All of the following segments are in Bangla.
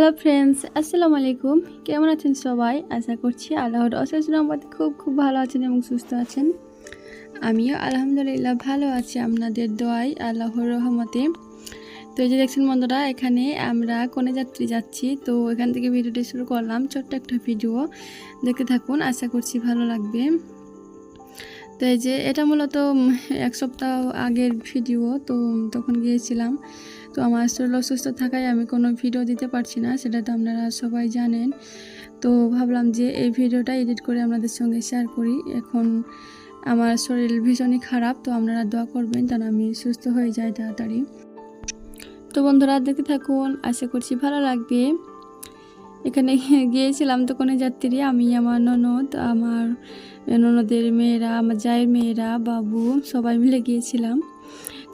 হ্যালো ফ্রেন্ডস আসসালামু আলাইকুম কেমন আছেন সবাই? আশা করছি আল্লাহর অশেষ রহমতে খুব খুব ভালো আছেন এবং সুস্থ আছেন। আমিও আলহামদুলিল্লাহ ভালো আছি আপনাদের দোয়াই আল্লাহর রহমতে। তো এই যে দেখছেন বন্ধুরা, এখানে আমরা কোনে যাত্রী যাচ্ছি। তো এখান থেকে ভিডিওটি শুরু করলাম। ছোট্ট একটা ভিডিও। দেখতে থাকুন, আশা করছি ভালো লাগবে। তো এই যে এটা মূলত এক সপ্তাহ আগের ভিডিও। তো তখন গিয়েছিলাম। তো আমার শরীর অসুস্থ থাকায় আমি কোনো ভিডিও দিতে পারছি না, সেটা তো আপনারা সবাই জানেন। তো ভাবলাম যে এই ভিডিওটা এডিট করে আপনাদের সঙ্গে শেয়ার করি। এখন আমার শরীর ভীষণই খারাপ, তো আপনারা দোয়া করবেন যেন আমি সুস্থ হয়ে যাই তাড়াতাড়ি। তো বন্ধুরা, দেখতে থাকুন, আশা করছি ভালো লাগবে। এখানে গিয়েছিলাম তো কোনো যাত্রী, আমি, আমার ননদ, আমার ননদের মেয়েরা, আমার জায়ের মেয়েরা, বাবু, সবাই মিলে গিয়েছিলাম।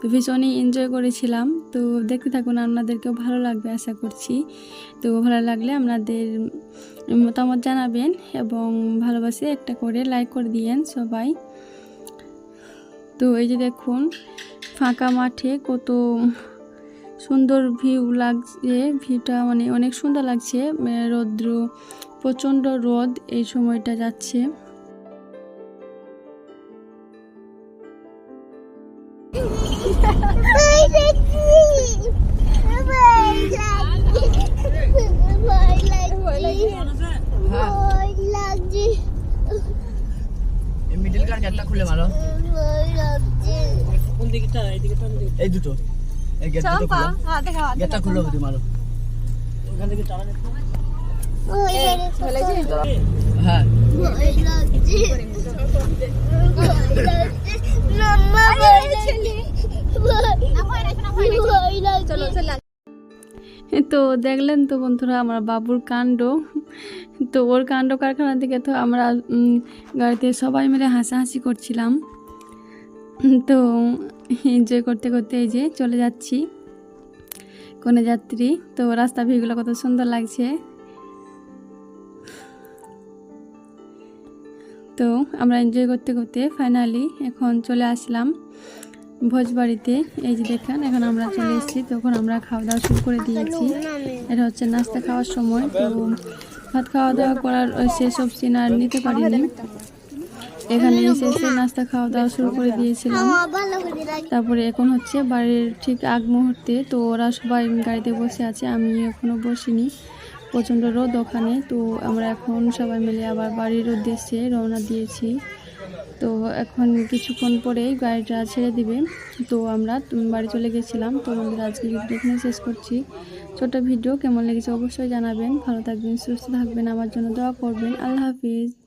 তো ভীষণই এনজয় করেছিলাম। তো দেখতে থাকুন, আপনাদেরকেও ভালো লাগবে আশা করছি। তো ভালো লাগলে আপনাদের মতামত জানাবেন এবং ভালোবাসে একটা করে লাইক করে দিয়েন সবাই। তো এই যে দেখুন, ফাঁকা মাঠে কত সুন্দর ভিউ লাগছে ভিউটা মানে অনেক সুন্দর লাগছে। রৌদ্র, প্রচণ্ড রোদ এই সময়টা যাচ্ছে। মিডল কার গেটটা খুলে মারো কোন দিকটা এইদিকে তো এই দুটো এই গেট খুলো গেটটা খুলো ওদিকে মারো ওখান থেকে চালা দেখো হ্যাঁ ভয় লাগছে তো দেখলেন তো বন্ধুরা, আমার বাবুর কাণ্ড। তো ওর কাণ্ড কারখানা থেকে তো আমরা গাড়িতে সবাই মিলে হাসাহাসি করছিলাম। তো এনজয় করতে করতে এই যে চলে যাচ্ছি কোনে যাত্রী। তো রাস্তা ভিউগুলো কত সুন্দর লাগছে। তো আমরা এনজয় করতে করতে ফাইনালি এখন চলে আসলাম। ভোজবাড়িতে। এই যে দেখেন, এখন আমরা চলে এসেছি, তখন আমরা খাওয়া দাওয়া শুরু করে দিয়েছি। এটা হচ্ছে নাস্তা খাওয়ার সময়, তো ভাত খাওয়া দাওয়া করার সেসব সিন আর নিতে পারিনি। এখানে এসে এসে নাস্তা খাওয়া দাওয়া শুরু করে দিয়েছিলাম। তারপরে এখন হচ্ছে বাড়ির ঠিক আগ মুহূর্তে, তো ওরা সবাই গাড়িতে বসে আছে, আমি এখনও বসিনি। প্রচণ্ড রোদ ওখানে, তো আমরা এখন সবাই মিলে আবার বাড়ির উদ্দেশ্যে রওনা দিয়েছি। তো এখন কিছুক্ষণ পরেই গাড়িটা ছেড়ে দিবে। তো আমরা বাড়ি চলে গেছিলাম। তো আমাদের আজকে ভিডিও এখানে শেষ করছি। ছোট ভিডিও কেমন লেগেছে অবশ্যই জানাবেন। ভালো থাকবেন, সুস্থ থাকবেন, আমার জন্য দোয়া করবেন। আল্লাহ হাফিজ।